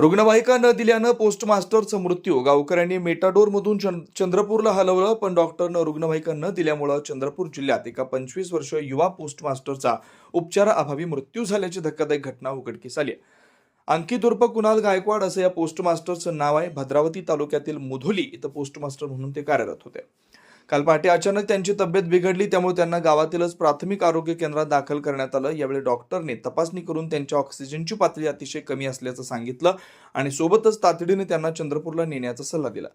रुग्णवाहिका न दिल्यानं पोस्टमास्टरचा मृत्यू. गावकऱ्यांनी मेटाडोरमधून चंद्रपूरला हलवलं पण डॉक्टरनं रुग्णवाहिका न दिल्यामुळं चंद्रपूर जिल्ह्यात एका पंचवीस वर्ष युवा पोस्टमास्टरचा उपचाराअभावी मृत्यू झाल्याची धक्कादायक घटना उघडकीस आली अंकित उर्फ कुणाल गायकवाड असं या पोस्टमास्टरचं नाव आहे. भद्रावती तालुक्यातील मुधोली इथं पोस्टमास्टर म्हणून ते कार्यरत होते. काल पहाटे अचानक त्यांची तब्येत बिघडली त्यामुळे त्यांना गावातीलच प्राथमिक आरोग्य केंद्रात दाखल करण्यात आलं. यावेळी डॉक्टरने तपासणी करून त्यांच्या ऑक्सिजनची पातळी अतिशय कमी असल्याचं सांगितलं आणि सोबतच तातडीने त्यांना चंद्रपूरला नेण्याचा सल्ला दिला.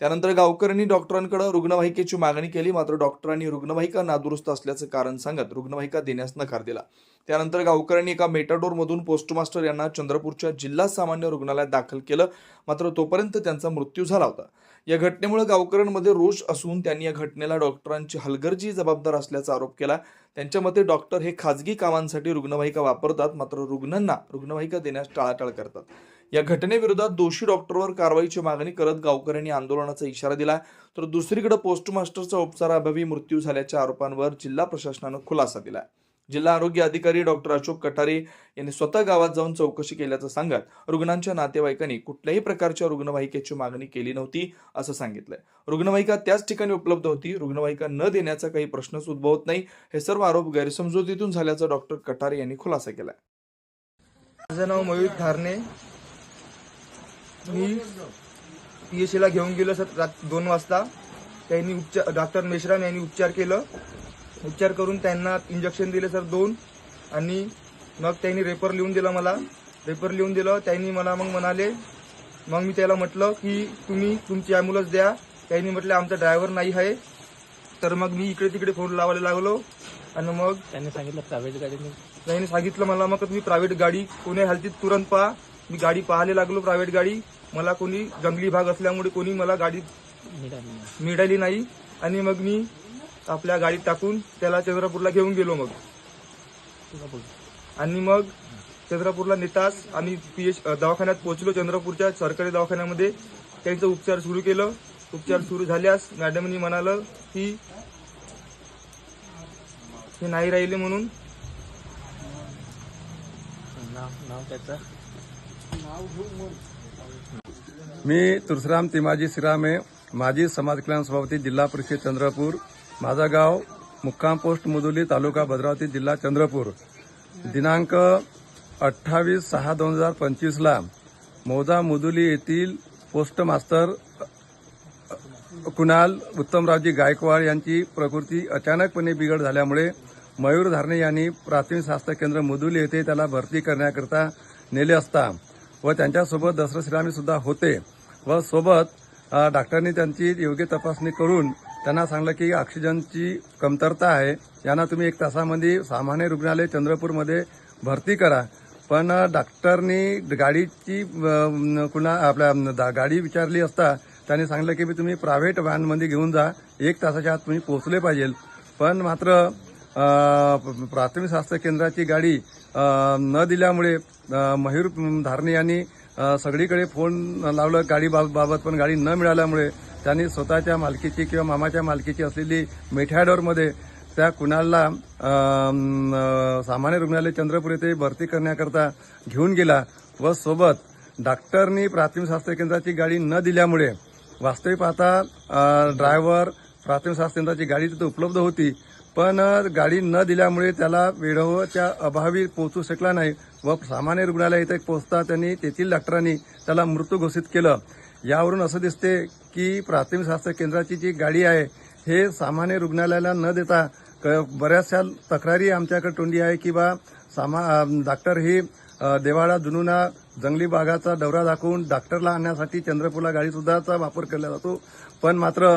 त्यानंतर गावकऱ्यांनी डॉक्टरांकडे रुग्णवाहिकेची मागणी केली मात्र डॉक्टरांनी रुग्णवाहिका नादुरुस्त असल्याचं कारण सांगत रुग्णवाहिका देण्यास नकार दिला. त्यानंतर गावकऱ्यांनी एका मेटाडोरमधून पोस्टमास्टर यांना चंद्रपूरच्या जिल्हा सामान्य रुग्णालयात दाखल केलं. मात्र तोपर्यंत त्यांचा मृत्यू झाला होता. या घटनेमुळे गावकऱ्यांमध्ये रोष असून त्यांनी या घटनेला डॉक्टरांची हलगर्जी जबाबदार असल्याचा आरोप केला. त्यांच्या मते डॉक्टर हे खाजगी कामांसाठी रुग्णवाहिका वापरतात मात्र रुग्णांना रुग्णवाहिका देण्यास टाळाटाळ करतात. या घटनेविरोधात दोषी डॉक्टरवर कारवाईची मागणी करत गावकऱ्यांनी आंदोलनाचा इशारा दिला. तर दुसरीकडे पोस्टमास्टरचा उपचाराअभावी मृत्यू झाल्याच्या आरोपांवर जिल्हा प्रशासनानं खुलासा दिला. जिल्हा आरोग्य अधिकारी डॉक्टर अशोक कटारे यांनी स्वतः गावात जाऊन चौकशी केल्याचं सांगत रुग्णांच्या नातेवाईकांनी कुठल्याही प्रकारच्या रुग्णवाहिकेची मागणी केली नव्हती असं सांगितलंय. रुग्णवाहिका त्याच ठिकाणी उपलब्ध होती रुग्णवाहिका न देण्याचा काही प्रश्नच उद्भवत नाही हे सर्व आरोप गैरसमजुतीतून झाल्याचा डॉक्टर कटारे यांनी खुलासा केलाय. माझं नाव मयूर धारणे. मी पीएचसीला घेऊन गेलो सर रात दोन वाजता. त्यांनी उपचार डॉक्टर मेश्राम यांनी उपचार केलं. उपचार करून त्यांना इंजेक्शन दिले सर दोन. आणि मग त्यांनी रेपर लिहून दिला मला. रेपर लिहून दिलं. त्यांनी मला मग म्हणाले मग मी त्याला म्हटलं की तुम्ही तुमची ॲम्ब्युलन्स द्या. त्यांनी म्हटलं आमचा ड्रायव्हर नाही आहे. तर मग मी इकडे तिकडे फोन लावायला लागलो. आणि मग त्यांनी सांगितलं प्रायव्हेट गाडीने. त्यांनी सांगितलं मला मग तुम्ही प्रायव्हेट गाडी कोणी हालतीत तुरंत पहा. मी गाडी पाहायला लागलो प्रायव्हेट गाडी. मला कोणी जंगली भाग असल्यामुळे कोणी मला गाडी मिळाली नाही. आणि मग मी आपल्या गाडीत टाकून त्याला चंद्रपूरला घेऊन गेलो मग. आणि मग चंद्रपूरला नेताच आम्ही पी एच दवाखान्यात पोहोचलो चंद्रपूरच्या सरकारी दवाखान्यामध्ये. त्यांचा उपचार सुरू केलं. उपचार सुरू झाल्यास मॅडमनी म्हणालं की हे नाही राहिले म्हणून. नाव नाव त्याचं? मी तुळशीराम तिमाजी सिरामे माजी समाज कल्याण सभापती जिल्हा परिषद चंद्रपूर माझा गाव मुक्काम पोस्ट मुदुली तालुका भद्रावती जिल्हा चंद्रपूर. दिनांक अठ्ठावीस सहा दोन हजार पंचवीसला मोजा मुदुली येथील पोस्ट मास्टर कुणाल उत्तमरावजी गायकवाड यांची प्रकृती अचानकपणे बिघड झाल्यामुळे मयूर धारणे यांनी प्राथमिक स्वास्थ्य केंद्र मुदुली येथे त्याला भरती करण्याकरिता नेले असता व त्यांच्यासोबत दसरा श्रीरामी सुद्धा होते व सोबत डॉक्टरांनी त्यांची योग्य तपासणी करून त्यांना सांगलं की ऑक्सिजनची कमतरता आहे. यांना तुम्ही एक तासामध्ये सामान्य रुग्णालय चंद्रपूरमध्ये भरती करा. पण डॉक्टरनी गाडीची कुणा आपल्या दा- गाडी विचारली असता त्याने सांगलं की मी तुम्ही प्रायव्हेट व्हॅनमध्ये घेऊन जा. एक तासाच्या आत तुम्ही पोहोचले पाहिजे. पण मात्र प्राथमिक स्वास्थ्य केंद्राची गाडी न दिल्यामुळे मयूर धारणे यांनी सगळीकडे फोन लावलं. गाडी बाब- बाबत पण गाडी न मिळाल्यामुळे त्यांनी स्वतःच्या मालकीची किंवा मामाच्या मालकीची असलेली मिठ्याडोरमध्ये त्या कुणालला सामान्य रुग्णालय चंद्रपूर येथे भरती करण्याकरता घेऊन गेला व सोबत डॉक्टरनी प्राथमिक स्वास्थ्य केंद्राची गाडी न दिल्यामुळे वास्तविक पाहता ड्रायव्हर प्राथमिक स्वास्थ्य केंद्राची गाडी तिथे उपलब्ध होती. पण गाडी न दिल्यामुळे त्याला वेळोच्या अभावी पोहोचू शकला नाही व सामान्य रुग्णालय इथे पोहोचता त्यांनी तेथील डॉक्टरांनी त्याला मृत्यू घोषित केलं. यावरून असं दिसते की प्राथमिक स्वास्थ्य केंद्राची जी गाडी आहे हे सामान्य रुग्णालयाला न देता क- बऱ्याचशा तक्रारी आमच्याकडे तोंडी आहे की बा सामा डॉक्टर ही देवाळा जुनुना जंगली भागाचा दौरा दाखवून डॉक्टरला आणण्यासाठी चंद्रपूरला गाडीसुद्धाचा वापर केला जातो. पण मात्र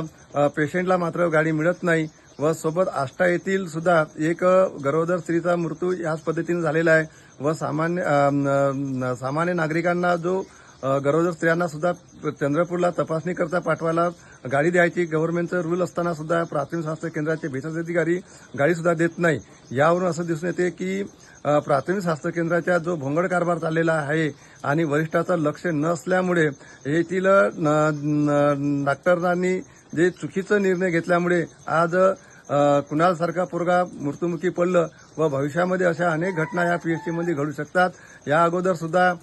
पेशंटला मात्र गाडी मिळत नाही व सोबत आष्टा येथील सुद्धा एक गरोदर स्त्रीचा मृत्यू याच पद्धतीने झालेला आहे व सामान्य सामान्य नागरिकांना जो गरोदर स्त्रियांना सुद्धा चंद्रपूरला तपासणी करता पाठवायला गाडी द्यायची. गव्हर्नमेंटचं रूल असताना सुद्धा प्राथमिक स्वास्थ्य केंद्राचे भेटच अधिकारी गाडी सुद्धा देत नाही. यावरून असं दिसून येते की प्राथमिक स्वास्थ्य केंद्राचा जो भोंगड कारभार चाललेला आहे आणि वरिष्ठाचं लक्ष नसल्यामुळे येथील न- डॉक्टरांनी जे चुकीचं निर्णय घेतल्यामुळे आज कुणालसारखा पोरगा मृत्युमुखी पडलं व भविष्यामध्ये अशा अनेक घटना या पीएचसीमध्ये घडू शकतात. या अगोदर सुद्धा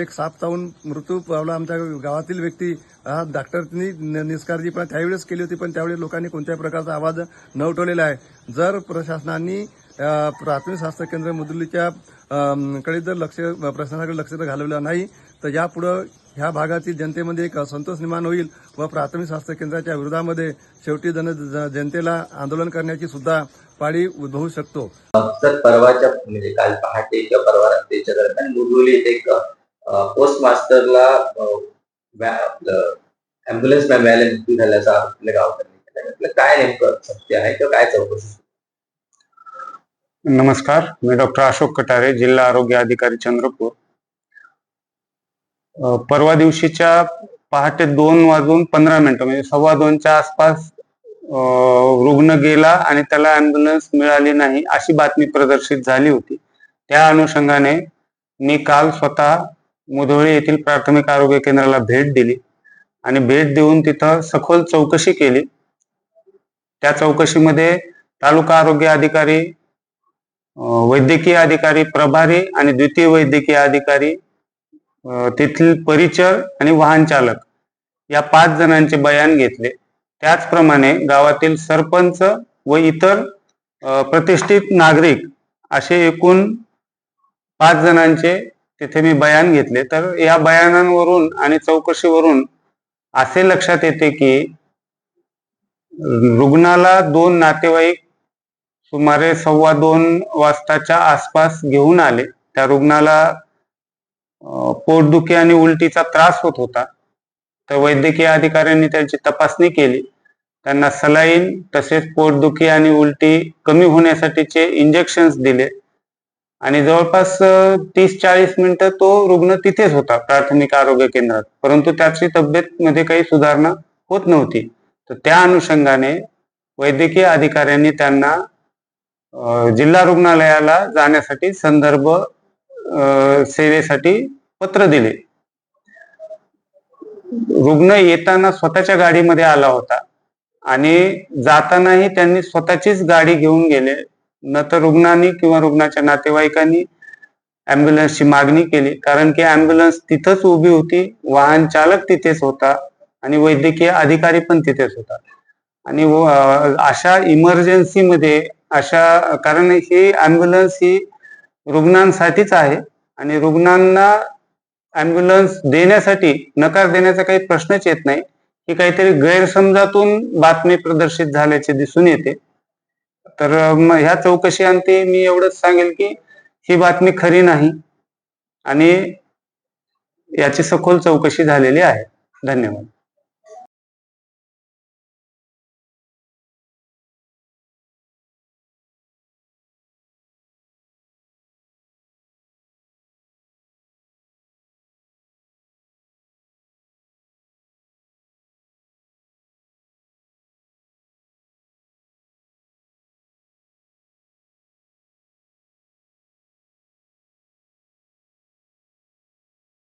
एक साप चावून मृत्यू पावला आमच्या गावातील व्यक्ती. हा डॉक्टरनी न- निष्काळजीपणा त्यावेळेस केली होती पण त्यावेळी लोकांनी कोणत्याही प्रकारचा आवाज न उठवलेला आहे. जर प्रशासनाने प्राथमिक स्वास्थ्य केंद्र मुदुलीच्या कडे जर लक्ष प्रशासनाकडे लक्ष जर घालवलं नाही तर यापुढं ह्या भागातील जनतेमध्ये एक असंतोष निर्माण होईल व प्राथमिक स्वास्थ्य केंद्राच्या विरोधामध्ये शेवटी जन ज- जनतेला आंदोलन करण्याची सुद्धा पाळी उद्भवू शकतो. सर परवाच्या म्हणजे काल पहाटे किंवा परवा रात्रीच्या दरम्यान मुरगुली एक पोस्ट मास्टरला अँब्युलन्स मिळायला मृत्यू झाल्याचा आपल्या गावकऱ्यांनी. केला काय नेमकं सत्य आहे किंवा काय चौकशी नमस्कार मी डॉक्टर अशोक कटारे जिल्हा आरोग्य अधिकारी चंद्रपूर. परवा दिवशीच्या पहाटे दोन वाजून पंधरा मिनिटं म्हणजे सव्वा दोनच्या आसपास रुग्ण गेला आणि त्याला अँब्युलन्स मिळाली नाही अशी बातमी प्रदर्शित झाली होती. त्या अनुषंगाने मी काल स्वतः मुधोळी येथील प्राथमिक आरोग्य केंद्राला भेट दिली आणि भेट देऊन तिथं सखोल चौकशी केली. त्या चौकशीमध्ये तालुका आरोग्य अधिकारी वैद्यकीय अधिकारी प्रभारी आणि द्वितीय वैद्यकीय अधिकारी तेथील परिचर आणि वाहन चालक या पाच जणांचे बयान घेतले. त्याचप्रमाणे गावातील सरपंच व इतर प्रतिष्ठित नागरिक असे एकूण पाच जणांचे तिथे मी बयान घेतले. तर या बयानांवरून आणि चौकशीवरून असे लक्षात येते की रुग्णाला दोन नातेवाईक सुमारे सव्वा दोन वाजताच्या आसपास घेऊन आले. त्या रुग्णाला पोटदुखी आणि उलटीचा त्रास होत होता. तर वैद्यकीय अधिकाऱ्यांनी त्यांची तपासणी केली. त्यांना सलाईन तसेच पोटदुखी आणि उलटी कमी होण्यासाठीचे इंजेक्शन्स दिले. आणि जवळपास तीस चाळीस मिनिटं तो रुग्ण तिथेच होता प्राथमिक आरोग्य केंद्रात. परंतु त्याची तब्येत मध्ये काही सुधारणा होत नव्हती. तर त्या अनुषंगाने वैद्यकीय अधिकाऱ्यांनी त्यांना जिल्हा रुग्णालयाला जाण्यासाठी संदर्भ सेवेसाठी पत्र दिले. रुग्ण येताना स्वतःच्या गाडीमध्ये आला होता आणि जातानाही त्यांनी स्वतःचीच गाडी घेऊन गेले. न तर रुग्णांनी किंवा रुग्णाच्या नातेवाईकांनी अँब्युलन्सची मागणी केली. कारण की अँब्युलन्स तिथंच उभी होती वाहन चालक तिथेच होता आणि वैद्यकीय अधिकारी पण तिथेच होता. आणि अशा इमर्जन्सीमध्ये अशा कारण ही अँब्युलन्स ही रुग्णांसाठीच आहे आणि रुग्णांना अँब्युलन्स देण्यासाठी नकार देण्याचा काही प्रश्नच येत नाही. ही काहीतरी गैरसमजातून बातमी प्रदर्शित झाल्याचे दिसून येते. तर मग ह्या चौकशी अंती मी एवढंच सांगेल की ही बातमी खरी नाही आणि याची सखोल चौकशी झालेली आहे. धन्यवाद.